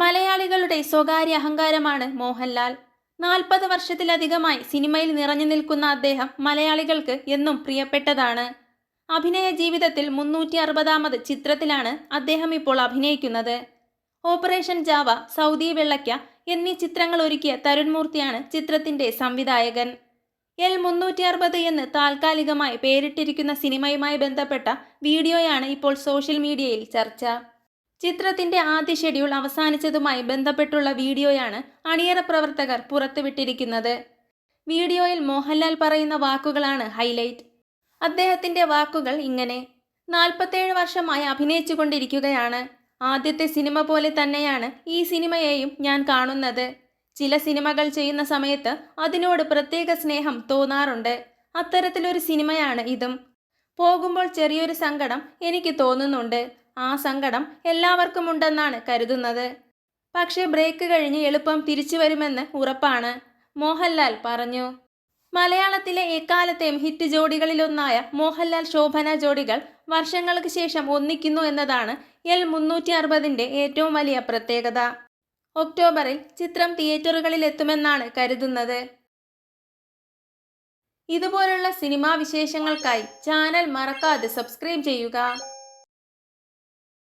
മലയാളികളുടെ സ്വകാര്യ അഹങ്കാരമാണ് മോഹൻലാൽ. നാൽപ്പത് വർഷത്തിലധികമായി സിനിമയിൽ നിറഞ്ഞു നിൽക്കുന്ന അദ്ദേഹം മലയാളികൾക്ക് എന്നും പ്രിയപ്പെട്ടതാണ്. അഭിനയ ജീവിതത്തിൽ മുന്നൂറ്റി അറുപതാമത് ചിത്രത്തിലാണ് അദ്ദേഹം ഇപ്പോൾ അഭിനയിക്കുന്നത്. ഓപ്പറേഷൻ ജാവ സൗദി വെള്ളയ്ക്ക എന്നീ ചിത്രങ്ങൾ ഒരുക്കിയ തരുൺമൂർത്തിയാണ് ചിത്രത്തിന്റെ സംവിധായകൻ. എൽ മുന്നൂറ്റി അറുപത് എന്ന് താൽക്കാലികമായി പേരിട്ടിരിക്കുന്ന സിനിമയുമായി ബന്ധപ്പെട്ട വീഡിയോയാണ് ഇപ്പോൾ സോഷ്യൽ മീഡിയയിൽ ചർച്ച. ചിത്രത്തിന്റെ ആദ്യ ഷെഡ്യൂൾ അവസാനിച്ചതുമായി ബന്ധപ്പെട്ടുള്ള വീഡിയോയാണ് അണിയറ പ്രവർത്തകർ പുറത്തുവിട്ടിരിക്കുന്നത്. വീഡിയോയിൽ മോഹൻലാൽ പറയുന്ന വാക്കുകളാണ് ഹൈലൈറ്റ്. അദ്ദേഹത്തിന്റെ വാക്കുകൾ ഇങ്ങനെ. നാൽപ്പത്തേഴ് വർഷമായി അഭിനയിച്ചുകൊണ്ടിരിക്കുകയാണ്. ആദ്യത്തെ സിനിമ പോലെ തന്നെയാണ് ഈ സിനിമയെയും ഞാൻ കാണുന്നത്. ചില സിനിമകൾ ചെയ്യുന്ന സമയത്ത് അതിനോട് പ്രത്യേക സ്നേഹം തോന്നാറുണ്ട്. അത്തരത്തിലൊരു സിനിമയാണ് ഇതും. പോകുമ്പോൾ ചെറിയൊരു സങ്കടം എനിക്ക് തോന്നുന്നുണ്ട്. ആ സങ്കടം എല്ലാവർക്കും ഉണ്ടെന്നാണ് കരുതുന്നത്. പക്ഷേ ബ്രേക്ക് കഴിഞ്ഞ് എളുപ്പം തിരിച്ചു വരുമെന്ന് ഉറപ്പാണ് മോഹൻലാൽ പറഞ്ഞു. മലയാളത്തിലെ എക്കാലത്തെയും ഹിറ്റ് ജോഡികളിലൊന്നായ മോഹൻലാൽ ശോഭന ജോഡികൾ വർഷങ്ങൾക്ക് ശേഷം ഒന്നിക്കുന്നു എന്നതാണ് എൽ മുന്നൂറ്റി അറുപതിന്റെ ഏറ്റവും വലിയ പ്രത്യേകത. ഒക്ടോബറിൽ ചിത്രം തിയേറ്ററുകളിൽ എത്തുമെന്നാണ് കരുതുന്നത്. ഇതുപോലുള്ള സിനിമാ വിശേഷങ്ങൾക്കായി ചാനൽ മറക്കാതെ സബ്സ്ക്രൈബ് ചെയ്യുക.